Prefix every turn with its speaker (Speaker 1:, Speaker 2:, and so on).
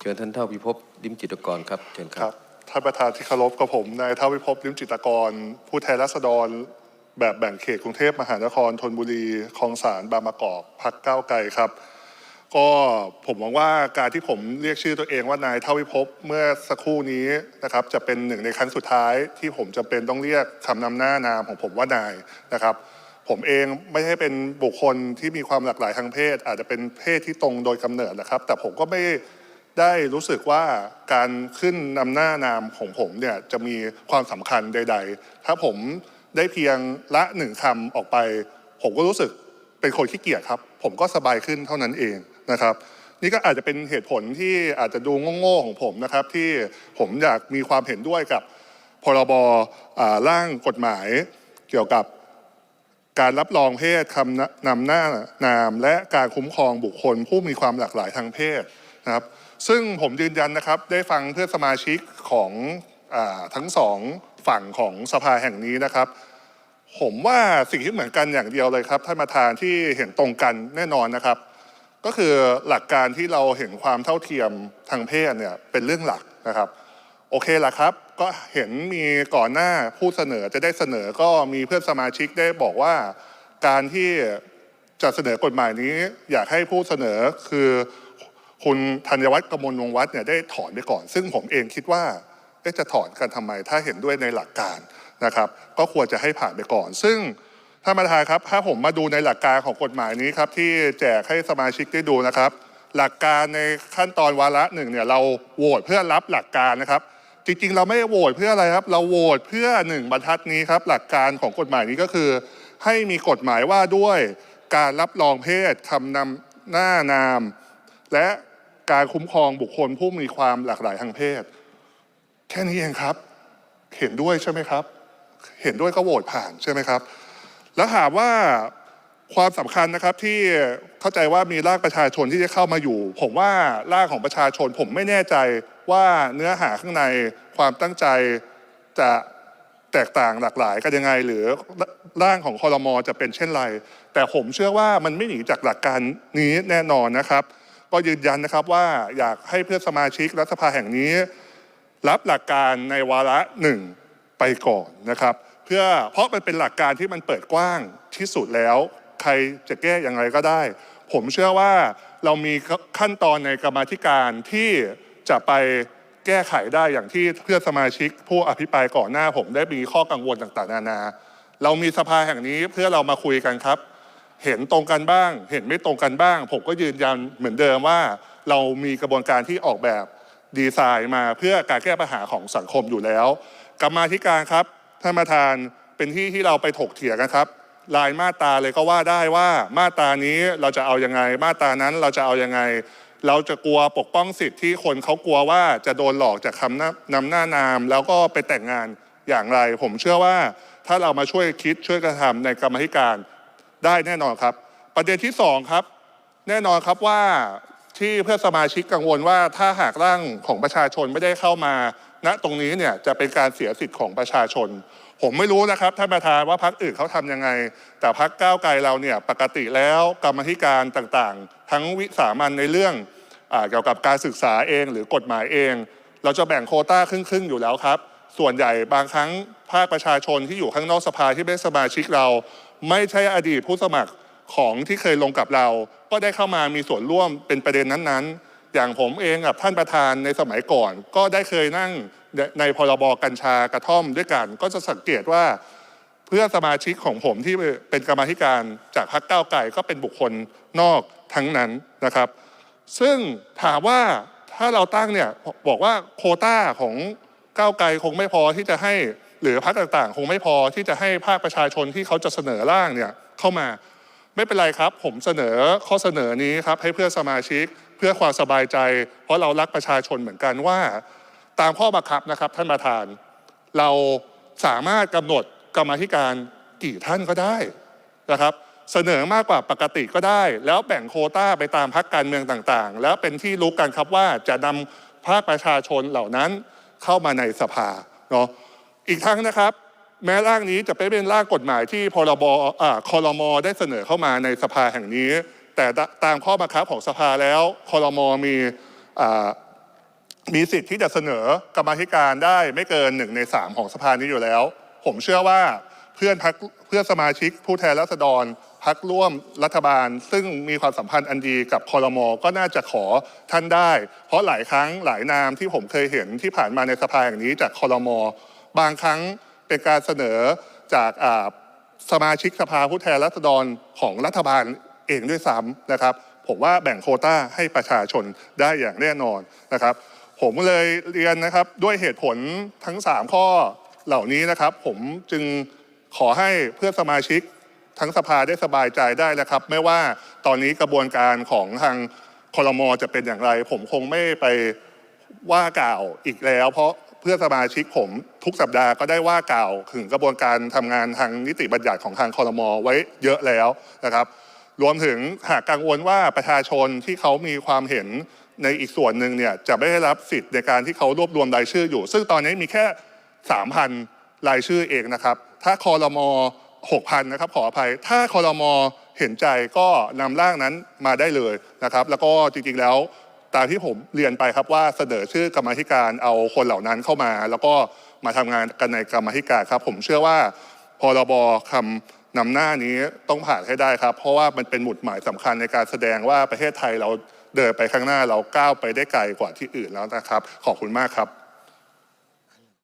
Speaker 1: เชิญท่านเท่าพิภพดิมจิตรกรครับเชิญค
Speaker 2: ค
Speaker 1: รั
Speaker 2: รับ บท่านประธานที่เคารพกับผมนายเท่าวิภพลิมจิตรกร ผู้แทนราษฎร แบบแบ่งเขตกรุงเทพมหานครธนบุรีคลองสารบางประกอบพักก้าวไกลครับ ก็ผมหวังว่าการที่ผมเรียกชื่อตัวเองว่านายเท่าวิภพเมื่อสักครู่นี้นะครับจะเป็นหนึ่งในครั้งสุดท้ายที่ผมจำเป็นต้องเรียกคำนำหน้านามของผมว่านายนะครับ ผมเองไม่ใช่เป็นบุคคลที่มีความหลากหลายทางเพศ อาจจะเป็นเพศที่ตรงโดยกำเนิดนะครับ แต่ผมก็ไม่ได้รู้สึกว่าการขึ้นนำหน้านามของผมเนี่ยจะมีความสำคัญใด ๆ ถ้าผมได้เพียงละหนึ่งคำออกไป ผมก็รู้สึก เป็นคนขี้เกียจครับ ผมก็สบายขึ้นเท่านั้นเองนะครับ นี่ก็อาจจะเป็นเหตุผลที่อาจจะดูโง่ๆของผมนะครับ ที่ผมอยากมีความเห็นด้วยกับพรบร่างกฎหมายเกี่ยวกับการรับรองเพศคำนำหน้านาม และการคุ้มครองบุคคลผู้มีความหลากหลายทางเพศนะครับ ซึ่งผมยืนยันนะครับ ได้ฟังเพื่อนสมาชิกของอทั้งสองฝั่งของสภาแห่งนี้นะครับ ผมว่าสิ่งที่เหมือนกันอย่างเดียวเลยครับท่านประธานที่เห็นตรงกันแน่นอนนะครับ ก็คือหลักการที่เราเห็นความเท่าเทียมทางเพศเนี่ยเป็นเรื่องหลักนะครับ โอเคละครับ ก็เห็นมีก่อนหน้าผู้เสนอจะได้เสนอก็มีเพื่อนสมาชิกได้บอกว่า การที่จะเสนอกฎหมายนี้ อยากให้ผู้เสนอคือคุณธัญวัฒน์กมลวงศ์วัฒน์เนี่ยได้ถอนไปก่อน ซึ่งผมเองคิดว่าจะถอนกันทำไมถ้าเห็นด้วยในหลักการ นะครับก็ควรจะให้ผ่านไปก่อน ซึ่งท่านประธานครับ ถ้าผมมาดูในหลักการของกฎหมายนี้ครับที่แจกให้สมาชิกได้ดูนะครับ หลักการในขั้นตอนวาระหนึ่งเนี่ยเราโหวตเพื่อรับหลักการนะครับ จริงๆ เราไม่โหวตเพื่ออะไรครับ เราโหวตเพื่อหนึ่งบรรทัดนี้ครับ หลักการของกฎหมายนี้ก็คือ ให้มีกฎหมายว่าด้วยการรับรองเพศคำนำหน้านาม และการคุ้มครองบุคคลผู้มีความหลากหลายทางเพศ แค่นี้เองครับ เห็นด้วยใช่ไหมครับ เห็นด้วยก็โหวตผ่านใช่ไหมครับ แล้วถามว่าความสำคัญนะครับที่เข้าใจว่ามีรากประชาชนที่จะเข้ามาอยู่ ผมว่ารากของประชาชน ผมไม่แน่ใจว่าเนื้อหาข้างในความตั้งใจจะแตกต่างหลากหลายกันยังไง หรือร่างของคอรมอจะเป็นเช่นไร แต่ผมเชื่อว่ามันไม่หนีจากหลักการนี้แน่นอนนะครับ ก็ยืนยันนะครับว่าอยากให้เพื่อนสมาชิกรัฐสภาแห่งนี้ รับหลักการในวาระหนึ่ง ไปก่อนนะครับ เพื่อเพราะมันเป็นหลักการที่มันเปิดกว้างที่สุดแล้ว ใครจะแก้อย่างไรก็ได้ ผมเชื่อว่าเรามีขั้นตอนในกรรมธิการที่จะไปแก้ไขได้อย่างที่เพื่อนสมาชิก ผู้อภิปรายก่อนหน้าผมได้มีข้อกังวลต่างๆ นานา เรามีสภาแห่งนี้เพื่อเรามาคุยกันครับ เห็นตรงกันบ้าง เห็นไม่ตรงกันบ้าง ผมก็ยืนยันเหมือนเดิมว่า เรามีกระบวนการที่ออกแบบดีไซน์มาเพื่อการแก้ปัญหาของสังคมอยู่แล้ว กรรมาธิการครับท่านประธานเป็นที่ที่เราไปถกเถียงกันครับรายมาตราเลยก็ว่าได้ว่ามาตรานี้เราจะเอายังไง มาตรานั้นเราจะเอายังไง เราจะกลัวปกป้องสิทธิ์ที่คนเขากลัวว่าจะโดนหลอกจากคำนำหน้านาม แล้วก็ไปแต่งงานอย่างไร ผมเชื่อว่าถ้าเรามาช่วยคิดช่วยกระทำในกรรมธิการได้แน่นอนครับ ประเด็นที่สองครับ แน่นอนครับว่าที่เพื่อสมาชิกกังวลว่าถ้าหากร่างของประชาชนไม่ได้เข้ามา ณตรงนี้เนี่ยจะเป็นการเสียสิทธิ์ของประชาชน ผมไม่รู้นะครับท่านประธานว่าพรรคอื่นเขาทำยังไง แต่พรรคก้าวไกลเราเนี่ยปกติแล้วกรรมธิการต่างๆ ทั้งวิสามันในเรื่องอเกี่ยวกับการศึกษาเองหรือกฎหมายเอง เราจะแบ่งโคต้าครึ่งๆอยู่แล้วครับ ส่วนใหญ่บางครั้งภาคประชาชนที่อยู่ข้างนอกสภาที่เป็นสมาชิกเรา ไม่ใช่อดีตผู้สมัครของที่เคยลงกับเรา ก็ได้เข้ามามีส่วนร่วมเป็นประเด็นนั้นๆ อย่างผมเองกับท่านประธานในสมัยก่อน ก็ได้เคยนั่งในพรบกัญชากระท่อมด้วยกัน ก็จะสังเกตว่าเพื่อสมาชิกของผมที่เป็นกรรมธิการจากพรรคก้าวไกลก็เป็นบุคคลนอกทั้งนั้นนะครับ ซึ่งถามว่าถ้าเราตั้งเนี่ยบอกว่าโคต้าของก้าวไกลคงไม่พอที่จะให้หรือพรรคต่างๆ คงไม่พอที่จะให้ภาคประชาชนที่เขาจะเสนอร่างเนี่ยเข้ามาไม่เป็นไรครับ ผมเสนอข้อเสนอนี้ครับให้เพื่อนสมาชิก เพื่อความสบายใจ เพราะเรารักประชาชนเหมือนกันว่า ตามข้อบังคับนะครับท่านประธาน เราสามารถกำหนดกรรมธิการกี่ท่านก็ได้นะครับ เสนอมากกว่าปกติก็ได้ แล้วแบ่งโคต้าไปตามพรรคการเมืองต่างๆ แล้วเป็นที่รู้กันครับว่าจะนำภาคประชาชนเหล่านั้นเข้ามาในสภาเนาะอีกทั้งนะครับ แม้ร่างนี้จะเป็นร่างกฎหมายที่พรบอ่าคอรมอได้เสนอเข้ามาในสภาแห่งนี้ แต่ตามข้อบังคับของสภาแล้วคอรมอมีอมีสิทธิ์ที่จะเสนอกรรมธิการได้ไม่เกินหนึ่งในสามของสภานี้อยู่แล้ว ผมเชื่อว่าเพื่อนพักเพื่อนสมาชิกผู้แทนราษฎรพักร่วมรัฐบาล ซึ่งมีความสัมพันธ์อันดีกับคอรมอก็น่าจะขอท่านได้ เพราะหลายครั้งหลายนามที่ผมเคยเห็นที่ผ่านมาในสภาอย่างนี้จากคอรมอบางครั้งเป็นการเสนอจากสมาชิกสภาผู้แทนราษฎรของรัฐบาล เองด้วยซ้ำนะครับ ผมว่าแบ่งโคต้าให้ประชาชนได้อย่างแน่นอนนะครับ ผมเลยเรียนนะครับด้วยเหตุผลทั้ง 3 ข้อเหล่านี้นะครับ ผมจึงขอให้เพื่อนสมาชิกทั้งสภาได้สบายใจได้แล้วครับ ไม่ว่าตอนนี้กระบวนการของทางคอรมอจะเป็นอย่างไร ผมคงไม่ไปว่ากล่าวอีกแล้ว เพราะเพื่อนสมาชิกผมทุกสัปดาห์ก็ได้ว่ากล่าวถึงกระบวนการทำงานทางนิติบัญญัติของทางคอรมอไว้เยอะแล้วนะครับ รวมถึงหากกังวลว่าประชาชนที่เขามีความเห็นในอีกส่วนหนึ่งเนี่ยจะไม่ได้รับสิทธิ์ในการที่เขารวบรวมรายชื่ออยู่ ซึ่งตอนนี้มีแค่ 3,000 รายชื่อเองนะครับ ถ้าคอรมอ6,000นะครับขออภัย ถ้าคอรมอเห็นใจก็นำร่างนั้นมาได้เลยนะครับ แล้วก็จริงๆแล้วตามที่ผมเรียนไปครับว่าเสนอชื่อกรรมธิการเอาคนเหล่านั้นเข้ามา แล้วก็มาทำงานกันในกรรมธิการครับ ผมเชื่อว่าพรบคำ นำหน้านี้ต้องผ่านให้ได้ครับ เพราะว่ามันเป็นหมุดหมายสำคัญในการแสดงว่าประเทศไทยเราเดินไปข้างหน้าเราก้าวไปได้ไกลกว่าที่อื่นแล้วนะครับ ขอบคุณมากครับ